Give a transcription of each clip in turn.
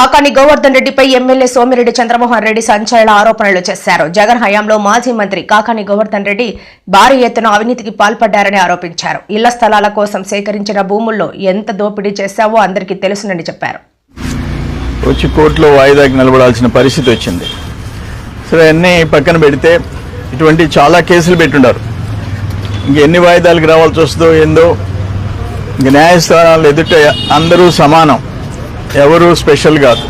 కాకాని గోవర్ధన్ రెడ్డిపై ఎమ్మెల్యే సోమిరెడ్డి చంద్రమోహన్ రెడ్డి సంచలన ఆరోపణలు చేశారు. జగన్ హయాంలో మాజీ మంత్రి కాకాని గోవర్ధన్ రెడ్డి భారీ ఎత్తున అవినీతికి పాల్పడ్డారని ఆరోపించారు. ఇళ్ళ స్థలాల కోసం సేకరించిన భూముల్లో ఎంత దోపిడీ చేశావో అందరికీ తెలుసునని చెప్పారు. వచ్చి కోర్టులో వాయిదాకి నిలబడాల్సిన పరిస్థితి వచ్చింది. సరే అన్నీ పక్కన పెడితే ఇటువంటి చాలా కేసులు పెట్టుండారు. ఇంకెన్ని వాయిదాలకు రావాల్సి వస్తుందో ఏందో ఇంక న్యాయస్థానాలు ఎదుట అందరూ సమానం. ఎవరు స్పెషల్ కాదు.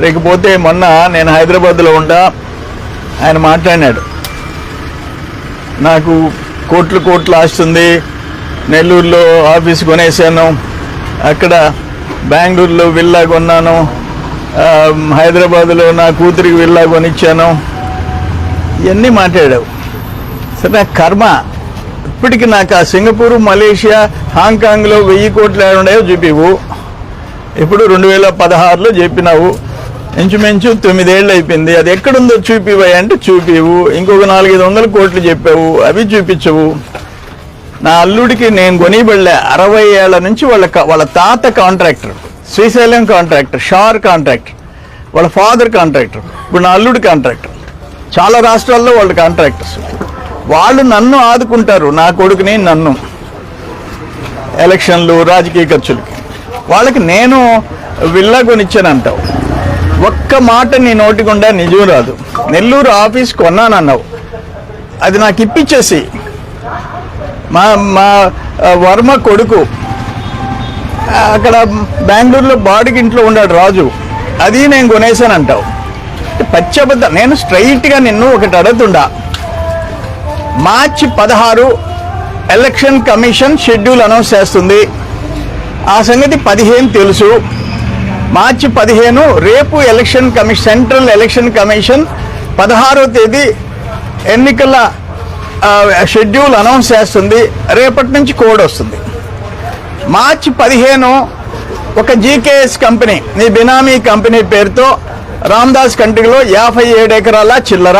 లేకపోతే మొన్న నేను హైదరాబాద్లో ఉండా ఆయన మాట్లాడినాడు. నాకు కోట్లు కోట్లు ఆస్తుంది నెల్లూరులో ఆఫీస్ కొనేసాను అక్కడ బెంగళూరులో విల్లా కొన్నాను హైదరాబాద్లో నా కూతురికి విల్లా కొనిచ్చాను. ఇవన్నీ మాట్లాడావు. సరే నా కర్మ. ఇప్పటికి నాకు ఆ సింగపూర్ మలేషియా హాంకాంగ్లో వెయ్యి కోట్లు ఏడుండేవో చూపివు ఇప్పుడు రెండు వేల పదహారులో చెప్పినావు. ఇంచుమించు తొమ్మిదేళ్ళు అయిపోయింది అది ఎక్కడుందో చూపివా అంటే చూపివు ఇంకొక నాలుగైదు వందల కోట్లు చెప్పావు. అవి చూపించవు. నా అల్లుడికి నేను కొనిబడలే. అరవై ఏళ్ళ నుంచి వాళ్ళ వాళ్ళ తాత contractor Srisailam contractor SHAR contractor వాళ్ళ ఫాదర్ కాంట్రాక్టర్ ఇప్పుడు నా అల్లుడి కాంట్రాక్టర్. చాలా రాష్ట్రాల్లో వాళ్ళు కాంట్రాక్టర్స్. వాళ్ళు నన్ను ఆదుకుంటారు. నా కొడుకుని నన్ను. ఎలక్షన్లు రాజకీయ ఖర్చులకి. వాళ్ళకి నేను విల్లా కొనిచ్చాను అంటావు ఒక్క మాట నీ నోటికుండా నిజం రాదు. నెల్లూరు ఆఫీస్ కొన్నానన్నావు. అది నాకు ఇప్పించేసి మా మా వర్మ కొడుకు అక్కడ బెంగళూరులో బాడిగింట్లో ఉన్నాడు రాజు. అది నేను కొనేసాను అంటావు పచ్చబద్ద నేను స్ట్రైట్గా నిన్ను ఒకటి అడుగుతుండా. మార్చి పదహారు ఎలక్షన్ కమిషన్ షెడ్యూల్ అనౌన్స్ చేస్తుంది. ఆ సంగతి పదిహేను తెలుసు. మార్చి పదిహేను రేపు election commission central election commission పదహారో తేదీ ఎన్నికల షెడ్యూల్ అనౌన్స్ చేస్తుంది. రేపటి నుంచి కోడ్ వస్తుంది. మార్చి పదిహేను ఒక జీకేఎస్ కంపెనీ మీ బినామీ కంపెనీ పేరుతో రామ్దాస్ కంట్రీలో యాభై ఏడు ఎకరాల చిల్లర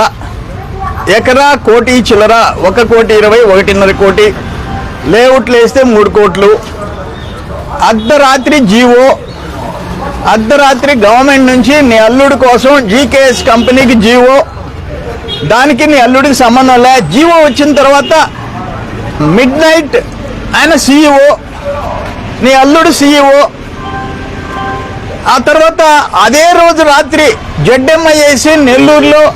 ఎకరా కోటి చిల్లర ఒక కోటి ఇరవై ఒకటిన్నర కోటి లేఅవుట్లు వేస్తే మూడు కోట్లు అర్ధరాత్రి జీవో అర్ధరాత్రి గవర్నమెంట్ నుంచి నీ అల్లుడి కోసం జీకేఎస్ కంపెనీకి జీవో. దానికి నీ అల్లుడికి సంబంధం లే. జీవో వచ్చిన తర్వాత మిడ్ నైట్ ఆయన సీఈఓ నీ అల్లుడు సీఈఓ. ఆ తర్వాత అదే రోజు రాత్రి జడ్ఎంఐ నెల్లూరులో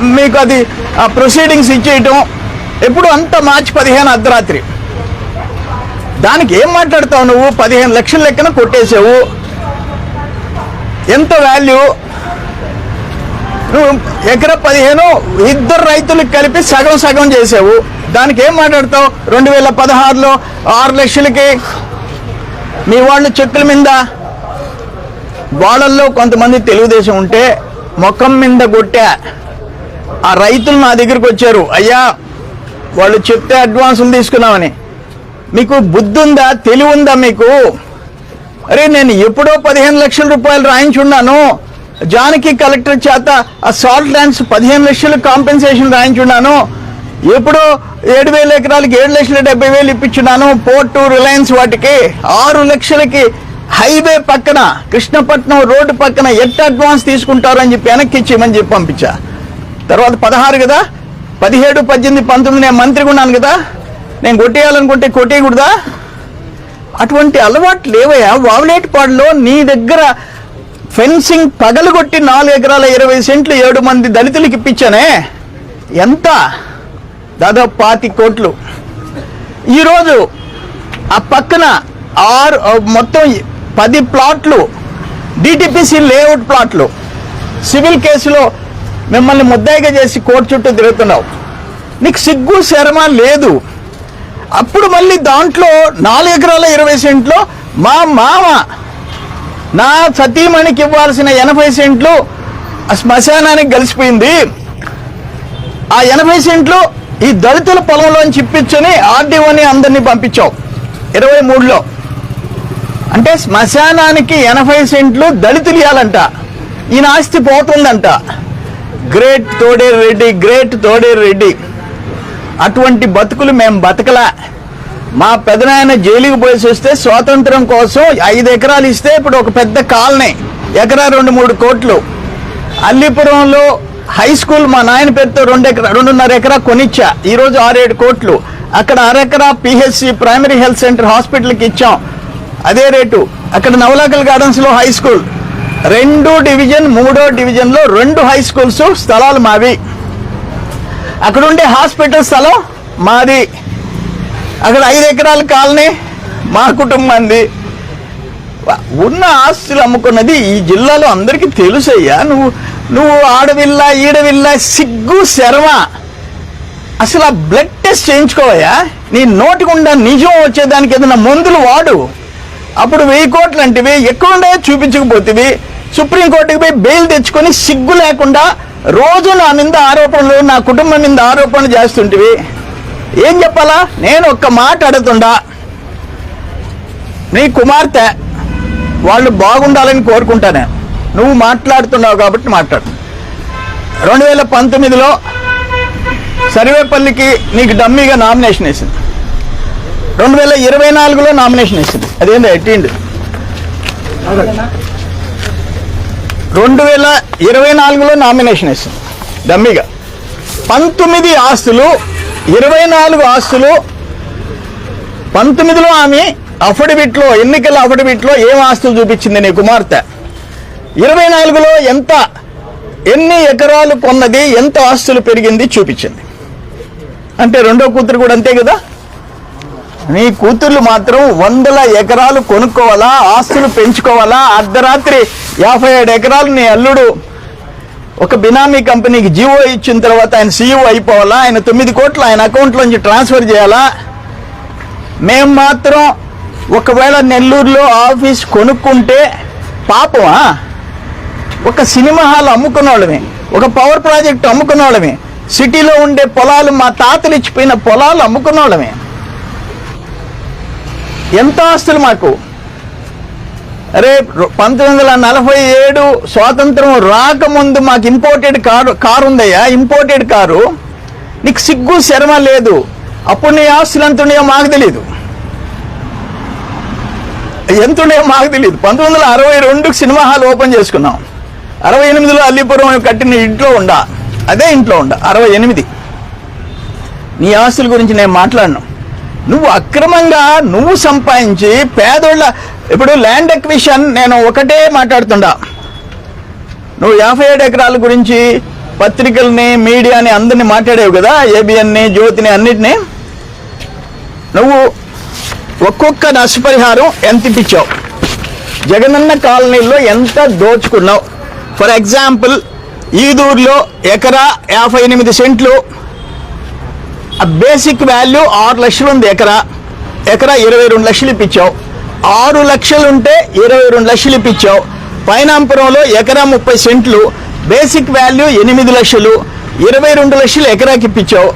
మీకు అది ప్రొసీడింగ్స్ ఇచ్చేయటం. ఎప్పుడు అంత మార్చి పదిహేను అర్ధరాత్రి. దానికి ఏం మాట్లాడతావు నువ్వు? పదిహేను లక్షల లెక్కన కొట్టేసావు ఎంత వాల్యూ నువ్వు ఎకర పదిహేను ఇద్దరు రైతులకు కలిపి సగం సగం చేసావు. దానికి ఏం మాట్లాడతావు? రెండు వేల పదహారులో ఆరు లక్షలకి మీ వాళ్ళు చెక్కుల మీద? వాళ్ళల్లో కొంతమంది తెలుగుదేశం ఉంటే ముఖం మీద కొట్టా. ఆ రైతులు నా దగ్గరికి వచ్చారు. అయ్యా వాళ్ళు చెప్తే అడ్వాన్సులు తీసుకున్నామని. మీకు బుద్ధి ఉందా తెలివి ఉందా మీకు? అరే నేను ఎప్పుడో పదిహేను లక్షల రూపాయలు రాయించున్నాను. జానకి కలెక్టర్ చేత ఆ సాల్ట్ ల్యాండ్స్ పదిహేను లక్షలు కాంపెన్సేషన్ రాయించున్నాను. ఎప్పుడో ఏడు వేల ఎకరాలకి ఏడు లక్షల డెబ్బై వేలు ఇప్పించున్నాను పోర్టు రిలయన్స్ వాటికి. ఆరు లక్షలకి హైవే పక్కన కృష్ణపట్నం రోడ్డు పక్కన ఎట్ అడ్వాన్స్ తీసుకుంటారు అని చెప్పి వెనక్కి ఇచ్చేయమని చెప్పి పంపించా. తర్వాత పదహారు కదా? పదిహేడు పద్దెనిమిది పంతొమ్మిది నేను మంత్రిగా ఉన్నాను కదా? నేను కొట్టేయాలనుకుంటే కొట్టేయకూడదా? అటువంటి అలవాటు లేవయ్యా. వావులేటిపాడులో నీ దగ్గర ఫెన్సింగ్ పగలగొట్టి నాలుగు ఎకరాల ఇరవై సెంట్లు ఏడు మంది దళితులకి ఇప్పించానే? ఎంత? దాదాపు పాతి కోట్లు. ఈరోజు ఆ పక్కన ఆరు మొత్తం పది ప్లాట్లు డిటిపిసి లేఅవుట్ ప్లాట్లు. సివిల్ కేసులో మిమ్మల్ని ముద్దాయిగా చేసి కోర్టు చుట్టూ తిరుగుతున్నావు. నీకు సిగ్గు శరమ లేదు. అప్పుడు మళ్ళీ దాంట్లో నాలుగు ఎకరాల ఇరవై సెంట్లో మా మామ నా సతీమణికి ఇవ్వాల్సిన ఎనభై సెంట్లు ఆ శ్మశానానికి కలిసిపోయింది. ఆ ఎనభై సెంట్లు ఈ దళితుల పొలంలో అని చెప్పించని ఆర్డీఓని అందరినీ పంపించావు ఇరవై మూడులో. అంటే శ్మశానానికి ఎనభై సెంట్లు దళితులు ఇవ్వాలంట ఈయన ఆస్తి పోతుందంట. Great Toderu Reddy great Toderu Reddy. అటువంటి బతుకులు మేము బతకలా. మా పెదనాయన జైలుకి పోయేసి వస్తే స్వాతంత్రం కోసం ఐదు ఎకరాలు ఇస్తే ఇప్పుడు ఒక పెద్ద కాలనీ ఎకరా రెండు మూడు కోట్లు. అల్లిపురంలో హై స్కూల్ మా నాయన పేరుతో రెండు ఎకరా రెండున్నర ఎకరా కొనిచ్చా. ఈరోజు ఆరేడు కోట్లు. అక్కడ అరెకరా పిహెచ్సి ప్రైమరీ హెల్త్ సెంటర్ హాస్పిటల్కి ఇచ్చాం. అదే రేటు. అక్కడ నవలాకల్ గార్డెన్స్లో హై స్కూల్. రెండు డివిజన్ మూడో డివిజన్లో రెండు హై స్కూల్స్ స్థలాలు మావి. అక్కడ ఉండే హాస్పిటల్ స్థలం మాది. అక్కడ ఐదు ఎకరాల కాలనీ మా కుటుంబంది. ఉన్న ఆస్తులు అమ్ముకున్నది ఈ జిల్లాలో అందరికీ తెలుసయ్యా. నువ్వు నువ్వు ఆడవిల్ల ఈడవిల్ల సిగ్గు శర్మ. అసలు ఆ బ్లడ్ టెస్ట్ చేయించుకోవయ్యా? నీ నోటి గుండా నిజం వచ్చేదానికి ఏదైనా మందులు వాడు. అప్పుడు వెయ్యి కోట్లు అంటివి ఎక్కడుండే చూపించకపోతేవి సుప్రీంకోర్టుకి పోయి బెయిల్ తెచ్చుకొని సిగ్గు లేకుండా రోజు నా మీద ఆరోపణలు నా కుటుంబం మీద ఆరోపణలు చేస్తుంటివి. ఏం చెప్పాలా? నేను ఒక్క మాట అడుగుతుండా? నీ కుమార్తె వాళ్ళు బాగుండాలని కోరుకుంటానే. నువ్వు మాట్లాడుతున్నావు కాబట్టి మాట్లాడు. రెండు వేల పంతొమ్మిదిలో సర్వేపల్లికి నీకు డమ్మీగా నామినేషన్ వేసింది. రెండు వేల ఇరవై నాలుగులో నామినేషన్ వేసింది. అదేంటి ఎట్టిండు? రెండు వేల ఇరవై నాలుగులో నామినేషన్ వేసింది. డమ్మీగా. పంతొమ్మిది ఆస్తులు ఇరవై నాలుగు ఆస్తులు పంతొమ్మిదిలో ఆమె అఫిడవిట్లో ఎన్నికల అఫిడవిట్లో ఏం ఆస్తులు చూపించింది నీ కుమార్తె? ఇరవై నాలుగులో ఎంత ఎన్ని ఎకరాలు కొన్నది ఎంత ఆస్తులు పెరిగింది చూపించింది. అంటే రెండో కూతురు కూడా అంతే కదా? నీ కూతుర్లు మాత్రం వందల ఎకరాలు కొనుక్కోవాలా ఆస్తులు పెంచుకోవాలా? అర్ధరాత్రి యాభై ఏడు ఎకరాలు నీ అల్లుడు ఒక బినామీ కంపెనీకి జీవో ఇచ్చిన తర్వాత ఆయన సీఈఓ అయిపోవాలా? ఆయన తొమ్మిది కోట్లు ఆయన అకౌంట్లోంచి ట్రాన్స్ఫర్ చేయాలా? మేము మాత్రం ఒకవేళ నెల్లూరులో ఆఫీస్ కొనుక్కుంటే పాపమా? ఒక సినిమా హాల్ అమ్ముకున్న వాళ్ళమే ఒక పవర్ ప్రాజెక్ట్ అమ్ముకున్న వాళ్ళమే సిటీలో ఉండే పొలాలు మా తాతలు ఇచ్చిపోయిన పొలాలు అమ్ముకున్న వాళ్ళమే ఎంత ఆస్తులు మాకు? అరే పంతొమ్మిది వందల నలభై ఏడు స్వాతంత్రం రాకముందు మాకు ఇంపోర్టెడ్ కారు కారు ఉందయ్యా ఇంపోర్టెడ్ కారు. నీకు సిగ్గు శర్మ లేదు. అప్పుడు నీ ఆస్తులు ఎంత ఉన్నాయో మాకు తెలియదు ఎంత ఉన్నాయో మాకు తెలియదు పంతొమ్మిది వందల అరవై రెండుకి సినిమా హాల్ ఓపెన్ చేసుకున్నాం. అరవై ఎనిమిదిలో అల్లిపురం కట్టిన ఇంట్లో ఉండా. అదే ఇంట్లో ఉండా. అరవై ఎనిమిది. నీ ఆస్తుల గురించి నేను మాట్లాడినాం. నువ్వు అక్రమంగా నువ్వు సంపాదించి పేదోళ్ళ ఇప్పుడు ల్యాండ్ ఎక్విషన్ నేను ఒకటే మాట్లాడుతుండా. నువ్వు యాభై ఏడు ఎకరాల గురించి పత్రికల్ని మీడియాని అందరిని మాట్లాడేవు కదా ఏబిఎన్ని జ్యోతిని అన్నిటినీ? నువ్వు ఒక్కొక్క నష్టపరిహారం ఎంత ఇప్పించావు? జగనన్న కాలనీలో ఎంత దోచుకున్నావు? ఫర్ ఎగ్జాంపుల్ ఈదూరులో ఎకరా యాభై ఎనిమిది సెంట్లు బేసిక్ వాల్యూ ఆరు లక్షలు ఉంది ఎకరా. ఎకరా ఇరవై రెండు లక్షలు ఇప్పించావు. ఆరు లక్షలు ఉంటే ఇరవై రెండు లక్షలు ఇప్పించావు. పైనాంపురంలో ఎకరా ముప్పై సెంట్లు బేసిక్ వాల్యూ ఎనిమిది లక్షలు ఇరవై రెండు లక్షలు ఎకరాకి ఇప్పించావు.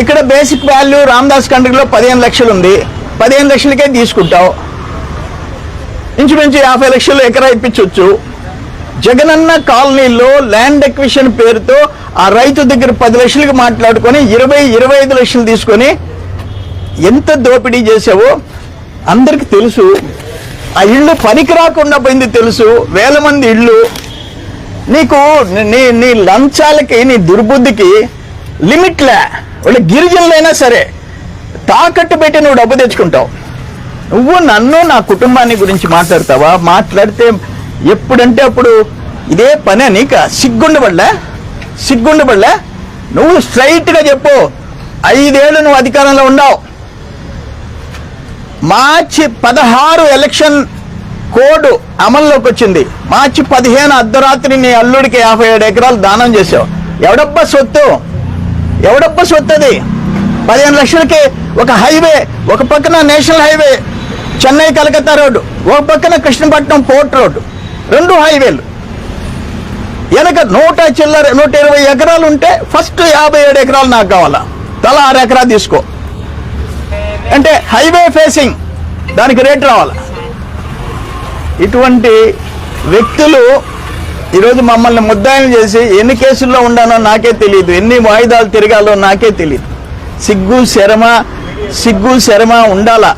ఇక్కడ బేసిక్ వాల్యూ రామదాస్ కండ్రిలో పదిహేను లక్షలు ఉంది పదిహేను లక్షలకే తీసుకుంటావు. ఇంచుమించు యాభై లక్షలు ఎకరా ఇప్పించవచ్చు జగనన్న కాలనీలో ల్యాండ్ ఎక్విషన్ పేరుతో ఆ రైతు దగ్గర పది లక్షలకు మాట్లాడుకొని ఇరవై ఇరవై ఐదు లక్షలు తీసుకొని ఎంత దోపిడీ చేసావో అందరికి తెలుసు. ఆ ఇల్లు పనికి రాకుండా పోయింది తెలుసు. వేల మంది ఇళ్ళు. నీకు నీ నీ లంచాలకి నీ దుర్బుద్ధికి లిమిట్లే. వాళ్ళు గిరిజనులైనా సరే తాకట్టు పెట్టి నువ్వు డబ్బు తెచ్చుకుంటావు. నువ్వు నన్ను నా కుటుంబాన్ని గురించి మాట్లాడతావా? మాట్లాడితే ఎప్పుడంటే అప్పుడు ఇదే పనే నీక సిగ్గుండబడలే సిగ్గుండబడలే. నువ్వు స్ట్రైట్గా చెప్పు ఐదేళ్ళు నువ్వు అధికారంలో ఉన్నావు. మార్చి పదహారు ఎలక్షన్ కోడ్ అమల్లోకి వచ్చింది. మార్చి పదిహేను అర్ధరాత్రి నీ అల్లుడికి యాభై ఏడు ఎకరాలు దానం చేసావు ఎవడప్ప సొత్తు? ఎవడప్ప సొత్తు అది? పదిహేను లక్షలకి ఒక హైవే ఒక పక్కన national highway Chennai Calcutta road ఒక పక్కన కృష్ణపట్నం పోర్ట్ రోడ్డు. రెండు హైవేలు. వెనక నూట చిల్లర నూట ఇరవై ఎకరాలు ఉంటే ఫస్ట్ యాభై ఏడు ఎకరాలు నాకు కావాలా? తల ఆరు ఎకరా తీసుకో. అంటే హైవే ఫేసింగ్ దానికి రేట్ రావాలి? ఇటువంటి వ్యక్తులు ఈరోజు మమ్మల్ని ముద్దాయిలు చేసి ఎన్ని కేసుల్లో ఉండానో నాకే తెలియదు ఎన్ని వాయిదాలు తిరగాలో నాకే తెలియదు సిగ్గు శరమ సిగ్గు శరమ ఉండాలా?